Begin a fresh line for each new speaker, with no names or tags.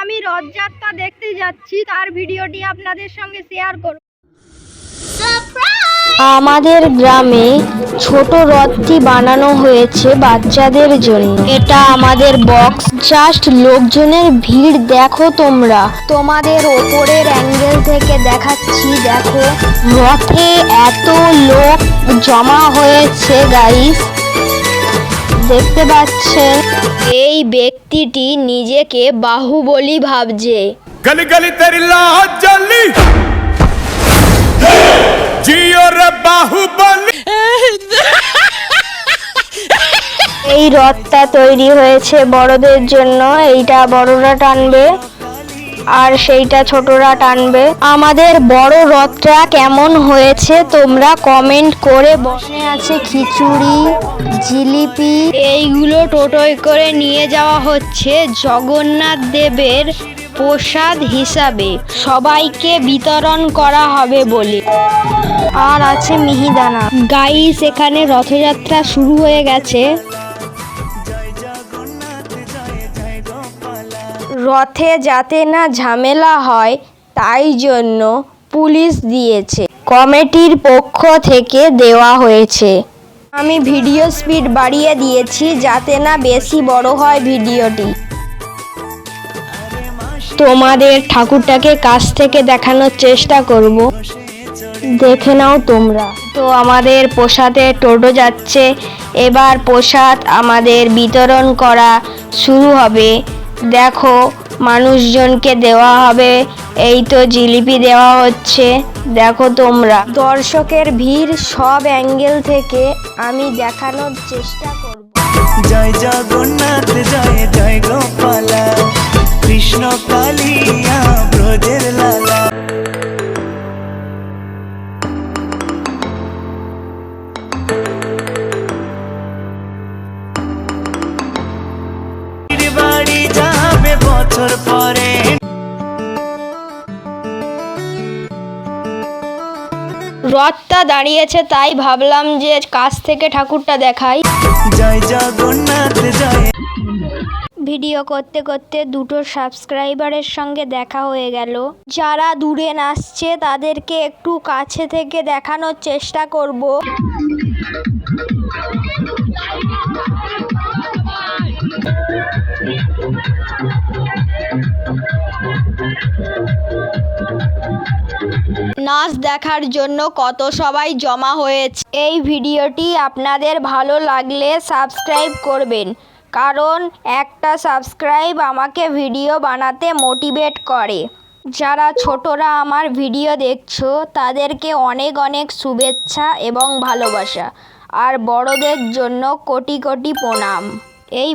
আমি রথযাত্রা দেখতে যাচ্ছি তার ভিডিওটি আপনাদের সঙ্গে শেয়ার করব।
আমাদের গ্রামে ছোট রথটি বানানো হয়েছে বাচ্চাদের জন্য। এটা আমাদের বক্স জাস্ট লোকজনের ভিড় দেখো তোমরা। তোমাদের ওপরের অ্যাঙ্গেল থেকে দেখাচ্ছি দেখো। রথে এত লোক জমা হয়েছে গাইস দেখতে পাচ্ছেন? এই ব্যক্তিটি নিজেকে বাহুবলী ভাবছে।
গলি গলি তেরি জিও রে
এই রথটা তৈরি হয়েছে বড়দের জন্য এইটা বড়রা টানবে। আর সেইটা ছোটরা টানবে। আমাদের বড় রথটা কেমন হয়েছে তোমরা কমেন্ট করে বসে আছে খিচুড়ি, জিলিপি। এইগুলো টোটোয় করে নিয়ে যাওয়া হচ্ছে জগন্নাথ দেবের প্রসাদ হিসাবে। সবাইকে বিতরণ করা হবে বলে। আর আছে মিহিদানা। গাইস, এখানে রথযাত্রা শুরু হয়ে গেছে। রথে যাতে না ঝামেলা হয়, তাই জন্য পুলিশ দিয়েছে। কমিটির পক্ষ থেকে দেওয়া হয়েছে। আমি ভিডিও স্পিড বাড়িয়ে দিয়েছি যাতে না বেশি বড় হয় ভিডিওটি। তোমাদের ঠাকুরটাকে কাছ থেকে দেখানোর চেষ্টা করব। দেখে নাও তোমরা। তো আমাদের প্রসাদে টোটো যাচ্ছে। এবার প্রসাদ আমাদের বিতরণ করা শুরু হবে। দেখো, মানুষজনকে দেওয়া হবে। এই তো জিলিপি দেওয়া হচ্ছে। দেখো তোমরা। দর্শকের ভিড় সব অ্যাঙ্গেল থেকে আমি দেখানোর চেষ্টা করব।
জয় জগন্নাথ, জয় জয় গোপালা। কৃষ্ণ কালিয়া বছর পরে।
রথটা দাঁড়িয়েছে তাই ভাবলাম যে কাছ থেকে ঠাকুরটা দেখাই।
জয় জগন্নাথ জয়।
ভিডিও করতে করতে দুটো সাবস্ক্রাইবারের সঙ্গে দেখা হয়ে গেল। যারা দূরে নাচছে তাদেরকে একটু কাছে থেকে দেখানোর চেষ্টা করব। নাচ দেখার জন্য কত সবাই জমা হয়েছে। এই ভিডিওটি আপনাদের ভালো লাগলে সাবস্ক্রাইব করবেন। কারণ একটা সাবস্ক্রাইব আমাকে ভিডিও বানাতে মোটিভেট করে। যারা ছোটরা আমার ভিডিও দেখছ, তাদেরকে অনেক অনেক শুভেচ্ছা এবং ভালোবাসা। আর বড়দের জন্য কোটি কোটি প্রণাম। এই